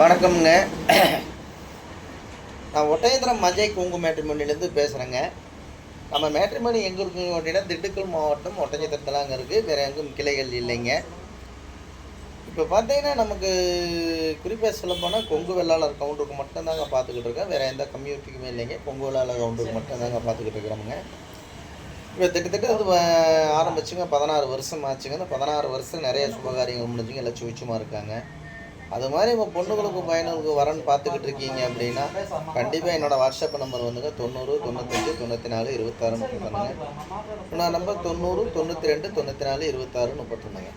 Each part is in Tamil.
வணக்கம்ங்க. நான் ஒட்டயந்திரம் மஜை குங்கு மேட்ரிமோனிலேருந்து பேசுகிறேங்க நம்ம மேட்ரிமோனி எங்கே இருக்குங்க அப்படின்னா திண்டுக்கல் மாவட்டம் ஒட்டஞ்சத்திரத்தில் அங்கே இருக்குது வேறு எங்கும் கிளைகள் இல்லைங்க. இப்போ பார்த்தீங்கன்னா நமக்கு குறிப்பாக சொல்ல போனால் கொங்கு வெள்ளாளர் கவுண்டருக்கு மட்டும்தாங்க பார்த்துக்கிட்டு இருக்கேன் வேறு எந்த கம்யூனிட்டிக்குமே இல்லைங்க. கொங்கு வெள்ளாளர் கவுண்டருக்கு மட்டும்தாங்க பார்த்துக்கிட்டு இருக்கிறோமுங்க. இப்போ திட்டத்தட்ட அது ஆரம்பிச்சுங்க. பதினாறு வருஷம் ஆச்சுங்க. அந்த பதினாறு வருஷம் நிறைய சுபகாரியங்கள் முடிஞ்சுங்க. எல்லாம் சுவிச்சமாக இருக்காங்க. அது மாதிரி இப்போ பொண்ணுகளுக்கும் பையனுக்கு வரன்னு பார்த்துக்கிட்டு இருக்கீங்க அப்படின்னா கண்டிப்பாக என்னோடய வாட்ஸ்அப் நம்பர் வந்துங்க. தொண்ணூறு தொண்ணூத்தஞ்சு தொண்ணூற்றி நாலு இருபத்தாறு முப்பத்தொன்னுங்க. என்னோட நம்பர் தொண்ணூறு தொண்ணூற்றி ரெண்டு தொண்ணூற்றி நாலு இருபத்தாறு முப்பத்தொன்னுங்க.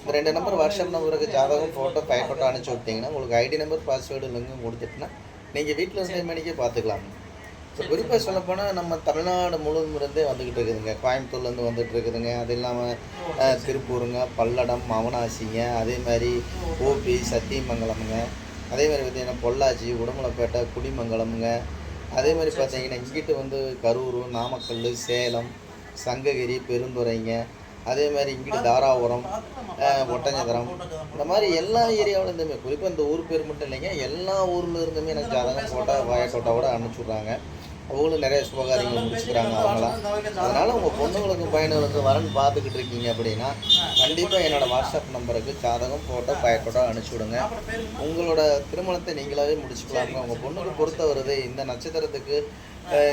இந்த ரெண்டு நம்பர் வாட்ஸ்அப் நம்பருக்கு ஜாதகம் ஃபோட்டோ பயன்போட்டோ அனுப்பிச்சி விட்டீங்கன்னா உங்களுக்கு ஐடி நம்பர் பாஸ்வேர்டு லிங்கும் கொடுத்துட்டுனா நீங்கள் வீட்டில் இருந்தே மணிக்கே பார்த்துக்கலாம். இப்போ குறிப்பாக சொல்லப்போனால் நம்ம தமிழ்நாடு முழுவதும் இருந்தே வந்துக்கிட்டு இருக்குதுங்க. கோயம்புத்தூர்லேருந்து வந்துட்டு இருக்குதுங்க. அது இல்லாமல் திருப்பூருங்க பல்லடம் அவனாசிங்க அதே மாதிரி ஓபி சத்தியமங்கலமுங்க. அதே மாதிரி பார்த்தீங்கன்னா பொள்ளாச்சி உடுமலைப்பேட்டை குடிமங்கலமுங்க. அதே மாதிரி பார்த்தீங்கன்னா இங்கிட்டு வந்து கரூர் நாமக்கல் சேலம் சங்ககிரி பெருந்துறைங்க. அதே மாதிரி இங்கிட்டு தாராபுரம் ஒட்டஞ்சத்திரம் இந்த மாதிரி எல்லா ஏரியாவில் இருந்துமே குறிப்பாக இந்த ஊர் பேர் மட்டும் இல்லைங்க எல்லா ஊர்ல இருந்துமே எனக்கு ஜாதகம் ஃபோட்டோ அனுப்பிச்சி விட்றாங்க அவங்களும் நிறைய சுபகாரியங்கள் முடிச்சுக்கிறாங்க அவங்களாம். அதனால் உங்கள் பொண்ணுங்களுக்கும் பையனுங்களுக்கும் வரன் பார்த்துக்கிட்டு இருக்கீங்க அப்படின்னா கண்டிப்பாக என்னோடய வாட்ஸ்அப் நம்பருக்கு ஜாதகம் ஃபோட்டோ பயட்டோட அனுப்பிச்சி விடுங்க. உங்களோட திருமணத்தை நீங்களாவே முடிச்சுக்கலாங்க உங்கள் பொண்ணுக்கு பொறுத்த வருது. இந்த நட்சத்திரத்துக்கு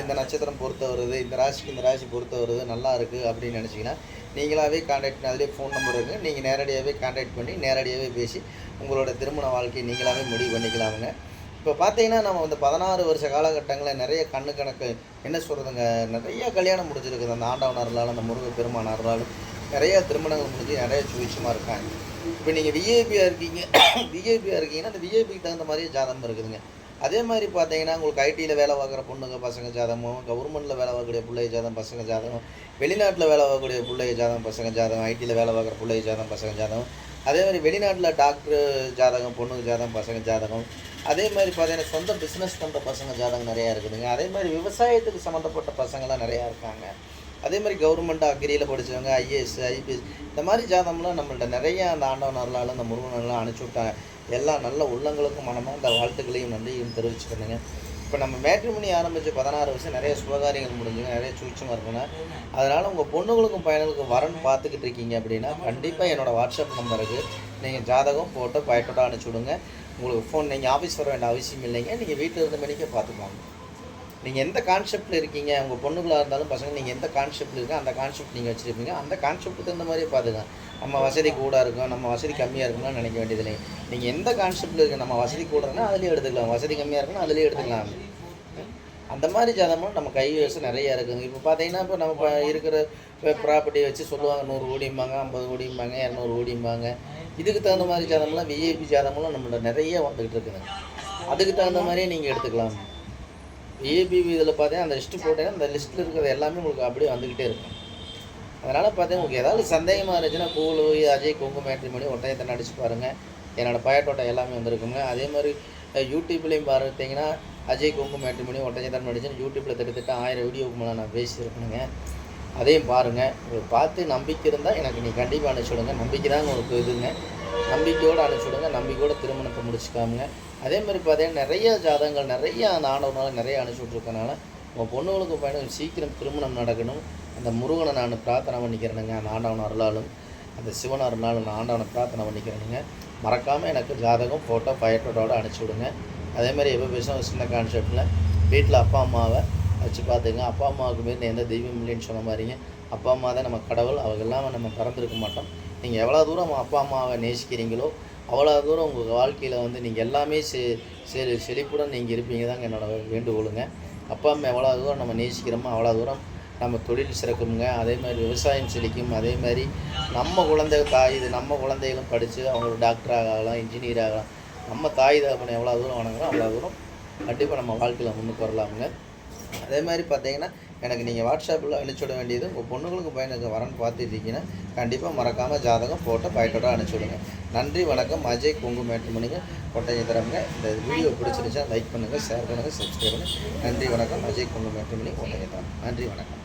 இந்த நட்சத்திரம் பொறுத்த வருது. இந்த ராசிக்கு இந்த ராசி பொறுத்த வருது. நல்லா இருக்குது அப்படின்னு நினச்சிங்கன்னா நீங்களாவே காண்டாக்ட் அதிலே ஃபோன் நம்பர் இருக்குது நீங்கள் நேரடியாகவே காண்டாக்ட் பண்ணி நேரடியாகவே பேசி உங்களோட திருமண வாழ்க்கையை நீங்களாவே முடிவு பண்ணிக்கலாமுங்க. இப்போ பார்த்தீங்கன்னா நம்ம வந்து பதினாறு வருஷ காலகட்டங்களில் நிறைய கண்ணு கணக்கு என்ன சொல்கிறதுங்க நிறைய கல்யாணம் முடிஞ்சிருக்குது. அந்த ஆண்டவனர்களால் அந்த முருக பெருமானார்களாலும் நிறைய திருமணங்கள் முடிஞ்சு நிறைய சுவிச்சமாக இருக்காங்க. இப்போ நீங்கள் விஐபியாக இருக்கீங்க விஐபியாக இருக்கீங்கன்னா அந்த விஐபிக்கு தகுந்த மாதிரி ஜாதகம் இருக்குதுங்க. அதே மாதிரி பார்த்தீங்கன்னா உங்களுக்கு ஐடியில் வேலை பார்க்குற பொண்ணுங்க பசங்க ஜாதகமும் கவர்மெண்ட்டில் வேலை பார்க்கக்கூடிய பிள்ளைய ஜாதகம் பசங்க ஜாதகம் வெளிநாட்டில் வேலை பார்க்கக்கூடிய பிள்ளைய ஜாதகம் பசங்க ஜாதகம் ஐடியில் வேலை பார்க்குற பிள்ளைய ஜாதகம் பசங்க ஜாதகம். அதே மாதிரி வெளிநாட்டில் டாக்டர் ஜாதகம் பொண்ணுங்க ஜாதகம் பசங்க ஜாதகம். அதே மாதிரி பார்த்தீங்கன்னா சொந்த பிஸ்னஸ் பண்ணுற பசங்க ஜாதகம் நிறையா இருக்குதுங்க. அதே மாதிரி விவசாயத்துக்கு சம்மந்தப்பட்ட பசங்களாம் நிறையா இருக்காங்க. அதே மாதிரி கவர்மெண்ட் அக்ரியில் படித்தவங்க ஐஏஎஸ் ஐபிஎஸ் இந்த மாதிரி ஜாதகம்லாம் நம்மள்ட்ட நிறைய அந்த ஆண்டவனர்களால் அந்த முருகனெல்லாம் அனுப்பிச்சி விட்டாங்க. எல்லா நல்ல உள்ளங்களுக்கும் மனமாக அந்த வாழ்த்துக்களையும் நன்றியும் தெரிவிச்சுக்கணுங்க இப்போ நம்ம மேட்ரிமணி ஆரம்பித்து பதினாறு வருஷம் நிறைய சுபகாரியங்கள் முடிஞ்சுங்க நிறைய சூழ்ச்சியும் இருக்குங்க. அதனால் உங்கள் பொண்ணுங்களுக்கும் பையனுக்கும் வரன் பார்த்துக்கிட்டு இருக்கீங்க அப்படின்னா கண்டிப்பாக என்னோடய வாட்ஸ்அப் நம்பருக்கு நீங்கள் ஜாதகம் ஃபோட்டோ பயட்டோட அனுப்பிச்சி விடுங்க. உங்களுக்கு ஃபோன் நீங்கள் ஆஃபீஸ் வர வேண்டிய அவசியம் இல்லைங்க. நீங்கள் வீட்டில் இருந்த மணிக்கே பார்த்துக்கலாம் நீங்கள் எந்த கான்செப்ட்டில் இருக்கீங்க? உங்கள் பொண்ணுங்களாக இருந்தாலும் பசங்க நீங்கள் எந்த கான்செப்ட்டில் இருக்கோ அந்த கான்செப்ட் நீங்கள் வச்சுருப்பீங்க. அந்த கான்செப்ட்டுக்கு தகுந்த மாதிரியே பார்த்துக்கலாம் நம்ம வசதி கூட இருக்கும் நம்ம வசதி கம்மியாக இருக்கும்னு நினைக்க வேண்டியது இல்லைங்க. நீங்கள் எந்த கான்செப்ட்டில் இருக்கு நம்ம வசதி கூடனா அதுலேயே எடுத்துக்கலாம். வசதி கம்மியாக இருக்குன்னா அதுலேயே எடுத்துக்கலாம். அந்த மாதிரி ஜாதகமும் நம்ம கை வசம் நிறைய இருக்குங்க இப்போ பார்த்தீங்கன்னா இப்போ நம்ம இருக்கிற ப்ராப்பர்ட்டியை வச்சு சொல்லுவாங்க நூறு கோடிம்பாங்க ஐம்பது கோடிம்பாங்க இரநூறு கோடிம்பாங்க. இதுக்கு தகுந்த மாதிரி ஜாதகம்லாம் விஐபி ஜாதகம்லாம் நம்மள நிறைய வந்துக்கிட்டு இருக்குதுங்க. அதுக்கு தகுந்த மாதிரியே நீங்கள் எடுத்துக்கலாம். விஐபி இதில் பார்த்தீங்கன்னா அந்த லிஸ்ட்டு போட்டீங்கன்னா அந்த லிஸ்ட்டில் இருக்கிறது எல்லாமே உங்களுக்கு அப்படியே வந்துக்கிட்டே இருக்கும். அதனால் பார்த்தீங்கன்னா உங்களுக்கு ஏதாவது சந்தேகமாக இருந்துச்சுன்னா கூகுள் அஜய் குங்கு மேட்ரிமணி ஒட்டயத்தை அடிச்சு பாருங்கள் என்னோடய பயட்டோட்டம் எல்லாமே வந்திருக்குங்க. அதே மாதிரி யூடியூப்லேயும் பார்த்தீங்கன்னா அஜய் குங்கு மேட்ரிமணி ஒட்டயத்தான் நடிச்சுன்னு யூடியூப்பில் திட்டத்தட்ட ஆயிரம் வீடியோக்கு மேலே நான் பேசியிருக்கணுங்க. அதையும் பாருங்கள் உங்களுக்கு பார்த்து நம்பிக்கை இருந்தால் எனக்கு நீ கண்டிப்பாக அனுப்பிச்சி விடுங்க. நம்பிக்கை தாங்க உங்களுக்கு இதுங்க. நம்பிக்கையோடு அனுப்பிச்சுடுங்க விடுங்க. நம்பிக்கையோட திருமணத்தை முடிச்சுக்காமுங்க. அதே மாதிரி பார்த்தீங்கன்னா நிறைய ஜாதகங்கள் நிறைய அந்த ஆண்டவனால் நிறைய அனுப்பிச்சி விட்ருக்கனால உங்கள் பொண்ணுங்களுக்கு பயணம் சீக்கிரம் திருமணம் நடக்கணும். அந்த முருகனை நான் பிரார்த்தனை பண்ணிக்கிறேனுங்க. அந்த ஆண்டவன் அருளாலும் அந்த சிவன் அருளாலும் நான் ஆண்டவனை பிரார்த்தனை பண்ணிக்கிறேனுங்க. மறக்காமல் எனக்கு ஜாதகம் ஃபோட்டோ பயட்டோட அனுப்பிச்சி விடுங்க. அதே மாதிரி எப்போ பேசும் சின்ன கான்செப்டில் வீட்டில் அப்பா அம்மாவை வச்சு பார்த்துங்க. அப்பா அம்மாவுக்கு மாரி எந்த தெய்வம் இல்லைன்னு சொன்ன மாதிரிங்க. அப்பா அம்மா தான் நம்ம கடவுள். அவங்க இல்லாமல் நம்ம பிறந்திருக்க மாட்டோம். நீங்கள் எவ்வளோ தூரம் அப்பா அம்மாவை நேசிக்கிறீங்களோ அவ்வளோ தூரம் உங்கள் வாழ்க்கையில் வந்து நீங்கள் எல்லாமே செ செ செழிப்புடன் நீங்கள் இருப்பீங்க தாங்க என்னோட வேண்டுகோளுங்க. அப்பா அம்மா எவ்வளோ தூரம் நம்ம நேசிக்கிறோமோ அவ்வளோ தூரம் நம்ம தொழில் சிறக்குங்க. அதே மாதிரி விவசாயம் செழிக்கும். அதே மாதிரி நம்ம குழந்தை தாய் இது நம்ம குழந்தைகளும் படித்து அவங்க டாக்டர் ஆகலாம் இன்ஜினியர் ஆகலாம். நம்ம தாய் தகப்பனை எவ்வளோ தூரம் வணங்குறோம் அவ்வளோ தூரம் கண்டிப்பாக நம்ம வாழ்க்கையில் முன்னுக்கு வரலாமுங்க. அதே மாதிரி பார்த்தீங்கன்னா எனக்கு நீங்கள் வாட்ஸ்அப்பில் அனுப்பிச்சி விட வேண்டியது உங்கள் பொண்ணுங்களுக்கு பையனுக்கு வரன்னு பார்த்துட்டீங்கன்னா கண்டிப்பாக மறக்காமல் ஜாதகம் போட்டு பயட்டோட அனுப்பிச்சி விடுங்க. நன்றி வணக்கம். அஜய் குங்கு மேட்ரிமணிங்க ஒட்டஞ்சத்திரம்ங்க இந்த வீடியோ பிடிச்சிருச்சா லைக் பண்ணுங்கள் ஷேர் பண்ணுங்கள் சப்ஸ்கிரைப் பண்ணுங்கள் நன்றி வணக்கம். அஜய் குங்கு மேட்ரிமணி தரம் நன்றி வணக்கம்.